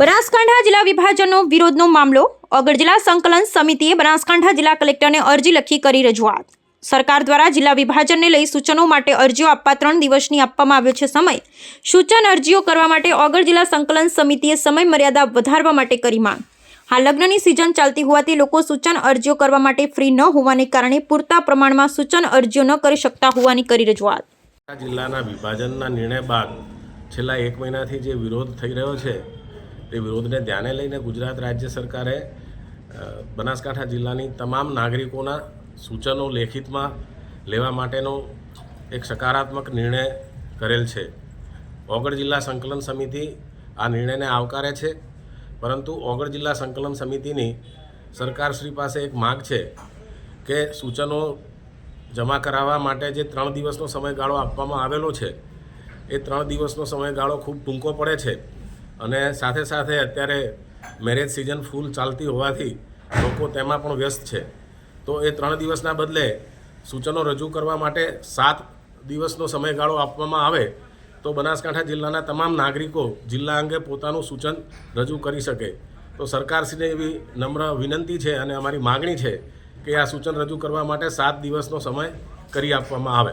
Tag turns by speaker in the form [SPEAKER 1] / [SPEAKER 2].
[SPEAKER 1] બનાસકાંઠા જિલ્લા વિભાજનનો વિરોધનો મામલો. અગર જિલ્લા સંકલન સમિતિએ બનાસકાંઠા જિલ્લા કલેક્ટરને અરજી લખી કરી રજૂઆત. સરકાર દ્વારા જિલ્લા વિભાજનને લઈ સૂચનો માટે અરજીઓ આપવા ત્રણ દિવસની આપવામાં આવ્યો છે સમય. સૂચન અરજીઓ કરવા માટે ઓગળ જિલ્લા સંકલન સમિતિએ સમય મર્યાદા વધારવા માટે કરી માંગ. હાલ લગ્નની સિઝન ચાલતી હોવાથી લોકો સૂચન અરજીઓ કરવા માટે ફ્રી ન હોવાને કારણે પૂરતા પ્રમાણમાં સૂચન અરજીઓ ન કરી શકતા હોવાની કરી રજૂઆત.
[SPEAKER 2] જિલ્લાના વિભાજનના નિર્ણય બાદ છેલ્લા એક મહિનાથી જે વિરોધ થઈ રહ્યો છે તે વિરોધને ધ્યાને લઈને ગુજરાત રાજ્ય સરકારે બનાસકાંઠા જિલ્લાની તમામ નાગરિકોના સૂચનો લેખિતમાં લેવા માટેનો એક સકારાત્મક નિર્ણય કરેલ છે. ઓગળ જિલ્લા સંકલન સમિતિ આ નિર્ણયને આવકારે છે, પરંતુ ઓગળ જિલ્લા સંકલન સમિતિની સરકારશ્રી પાસે એક માગ છે કે સૂચનો જમા કરાવવા માટે જે ત્રણ દિવસનો સમયગાળો આપવામાં આવેલો છે, એ ત્રણ દિવસનો સમયગાળો ખૂબ ટૂંકો પડે છે. અને સાથે સાથે અત્યારે મેરેજ સિઝન ફૂલ ચાલતી હોવાથી લોકો તેમાં પણ વ્યસ્ત છે. તો એ ત્રણ દિવસના બદલે સૂચનો રજૂ કરવા માટે સાત દિવસનો સમયગાળો આપવામાં આવે તો બનાસકાંઠા જિલ્લાના તમામ નાગરિકો જિલ્લા અંગે પોતાનું સૂચન રજૂ કરી શકે. તો સરકારશ્રીને એવી નમ્ર વિનંતી છે અને અમારી માગણી છે કે આ સૂચન રજૂ કરવા માટે સાત દિવસનો સમય કરી આપવામાં આવે.